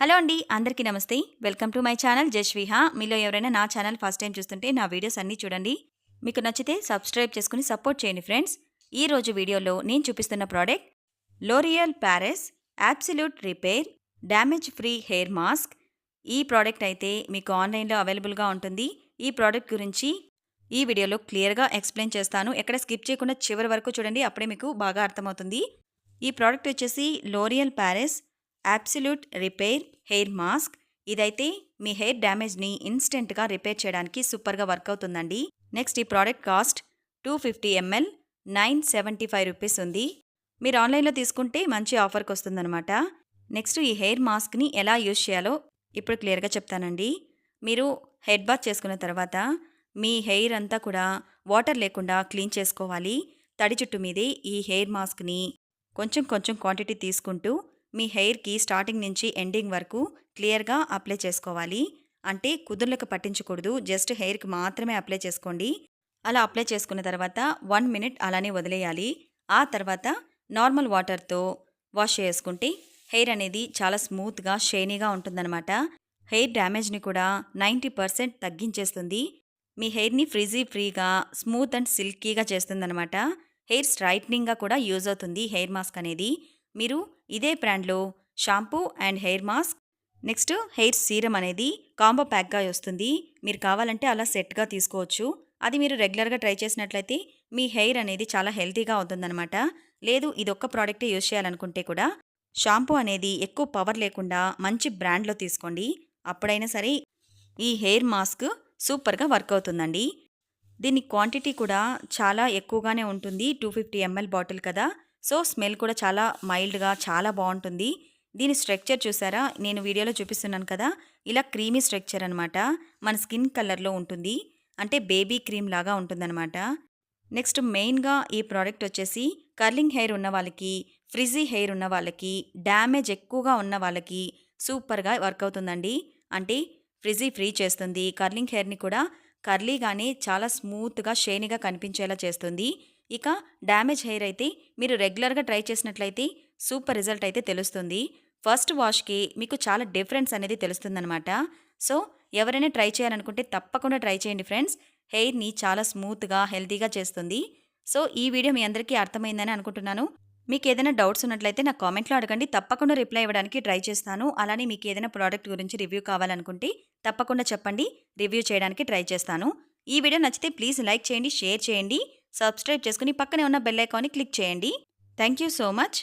Hello అండి అందరికీ నమస్తే. Welcome to my channel Jasviha మీలో ఎవరైనా నా ఛానల్ ఫస్ట్ టైం చూస్తుంటే నా వీడియోస్ అన్నీ చూడండి. మీకు నచ్చితే సబ్స్క్రైబ్ చేసుకుని సపోర్ట్ చేయండి ఫ్రెండ్స్. ఈ రోజు వీడియోలో నేను చూపిస్తున్న product L'Oreal Paris absolute repair damage free hair mask ఈ ప్రోడక్ట్ అయితే మీకు ఆన్లైన్లో అవైలబుల్గా ఉంటుంది. ఈ ప్రోడక్ట్ గురించి ఈ వీడియోలో క్లియర్గా ఎక్స్ప్లెయిన్ చేస్తాను. ఎక్కడ స్కిప్ చేయకుండా చివరి వరకు చూడండి అప్పుడే మీకు బాగా అర్థమవుతుంది. ఈ ప్రోడక్ట్ వచ్చేసి L'Oreal Paris absolute repair hair mask. ఇదైతే మీ హెయిర్ డ్యామేజ్ని ఇన్స్టెంట్గా రిపేర్ చేయడానికి సూపర్గా వర్క్ అవుతుందండి. నెక్స్ట్ ఈ product cost two fifty ML nine seventy five rupees ఉంది. మీరు ఆన్లైన్లో తీసుకుంటే మంచి ఆఫర్కి వస్తుందన్నమాట. నెక్స్ట్ ఈ హెయిర్ మాస్క్ని ఎలా యూజ్ చేయాలో ఇప్పుడు క్లియర్గా చెప్తానండి. మీరు హెడ్ బాత్ చేసుకున్న తర్వాత మీ హెయిర్ అంతా కూడా వాటర్ లేకుండా క్లీన్ చేసుకోవాలి. తడి చుట్టు మీదే ఈ హెయిర్ మాస్క్ని కొంచెం కొంచెం క్వాంటిటీ తీసుకుంటూ మీ హెయిర్కి స్టార్టింగ్ నుంచి ఎండింగ్ వరకు క్లియర్గా అప్లై చేసుకోవాలి. అంటే కుదుర్లకు పట్టించకూడదు. జస్ట్ హెయిర్కి మాత్రమే అప్లై చేసుకోండి. అలా అప్లై చేసుకున్న తర్వాత వన్ మినిట్ అలానే వదిలేయాలి. ఆ తర్వాత నార్మల్ వాటర్తో వాష్ చేసుకుంటే హెయిర్ అనేది చాలా స్మూత్గా షైనీగా ఉంటుందన్నమాట. హెయిర్ డ్యామేజ్ని కూడా నైంటీ పర్సెంట్ తగ్గించేస్తుంది. మీ హెయిర్ని ఫ్రిజీ ఫ్రీగా స్మూత్ అండ్ సిల్కీగా చేస్తుందన్నమాట. హెయిర్ స్ట్రైట్నింగ్గా కూడా యూజ్ అవుతుంది హెయిర్ మాస్క్ అనేది. మీరు ఇదే బ్రాండ్లో shampoo and hair mask. Next hair serum అనేది కాంబో ప్యాక్గా వస్తుంది. మీరు కావాలంటే అలా సెట్గా తీసుకోవచ్చు. అది మీరు రెగ్యులర్గా ట్రై చేసినట్లయితే మీ హెయిర్ అనేది చాలా హెల్తీగా అవుతుందన్నమాట లేదు ఇది ఒక్క ప్రోడక్టే యూజ్ చేయాలనుకుంటే కూడా షాంపూ అనేది ఎక్కువ పవర్ లేకుండా మంచి బ్రాండ్లో తీసుకోండి. అప్పుడైనా సరే ఈ హెయిర్ మాస్క్ సూపర్గా వర్క్ అవుతుందండి. దీని క్వాంటిటీ కూడా చాలా ఎక్కువగానే ఉంటుంది. టూ ఫిఫ్టీ ఎంఎల్ బాటిల్ కదా. సో స్మెల్ కూడా చాలా మైల్డ్గా చాలా బాగుంటుంది దీని స్ట్రక్చర్ చూసారా? నేను వీడియోలో చూపిస్తున్నాను కదా? ఇలా క్రీమీ స్ట్రక్చర్ అనమాట మన స్కిన్ కలర్లో ఉంటుంది. అంటే బేబీ క్రీమ్ లాగా ఉంటుందన్నమాట. నెక్స్ట్ మెయిన్గా ఈ ప్రోడక్ట్ వచ్చేసి కర్లింగ్ హెయిర్ ఉన్న వాళ్ళకి ఫ్రిజీ హెయిర్ ఉన్న వాళ్ళకి డ్యామేజ్ ఎక్కువగా ఉన్న వాళ్ళకి సూపర్గా వర్క్ అవుతుందండి. అంటే ఫ్రిజీ ఫ్రీ చేస్తుంది. కర్లింగ్ హెయిర్ని కూడా కర్లీగానే చాలా స్మూత్గా షైనీగా కనిపించేలా చేస్తుంది. ఇక డ్యామేజ్ హెయిర్ అయితే మీరు రెగ్యులర్గా ట్రై చేసినట్లయితే సూపర్ రిజల్ట్ అయితే తెలుస్తుంది. ఫస్ట్ వాష్కి మీకు చాలా డిఫరెన్స్ అనేది తెలుస్తుందనమాట సో ఎవరైనా ట్రై చేయాలనుకుంటే తప్పకుండా ట్రై చేయండి ఫ్రెండ్స్. హెయిర్ని చాలా స్మూత్గా హెల్తీగా చేస్తుంది. సో ఈ వీడియో మీ అందరికీ అర్థమైందని అనుకుంటున్నాను. మీకు ఏదైనా డౌట్స్ ఉన్నట్లయితే నా కామెంట్లో అడగండి. తప్పకుండా రిప్లై ఇవ్వడానికి ట్రై చేస్తాను. అలానే మీకు ఏదైనా ప్రోడక్ట్ గురించి రివ్యూ కావాలనుకుంటే తప్పకుండా చెప్పండి. రివ్యూ చేయడానికి ట్రై చేస్తాను. ఈ వీడియో నచ్చితే ప్లీజ్ లైక్ చేయండి షేర్ చేయండి. సబ్స్క్రైబ్ చేసుకుని పక్కనే ఉన్న బెల్ ఐకాన్ని క్లిక్ చేయండి. Thank you so much.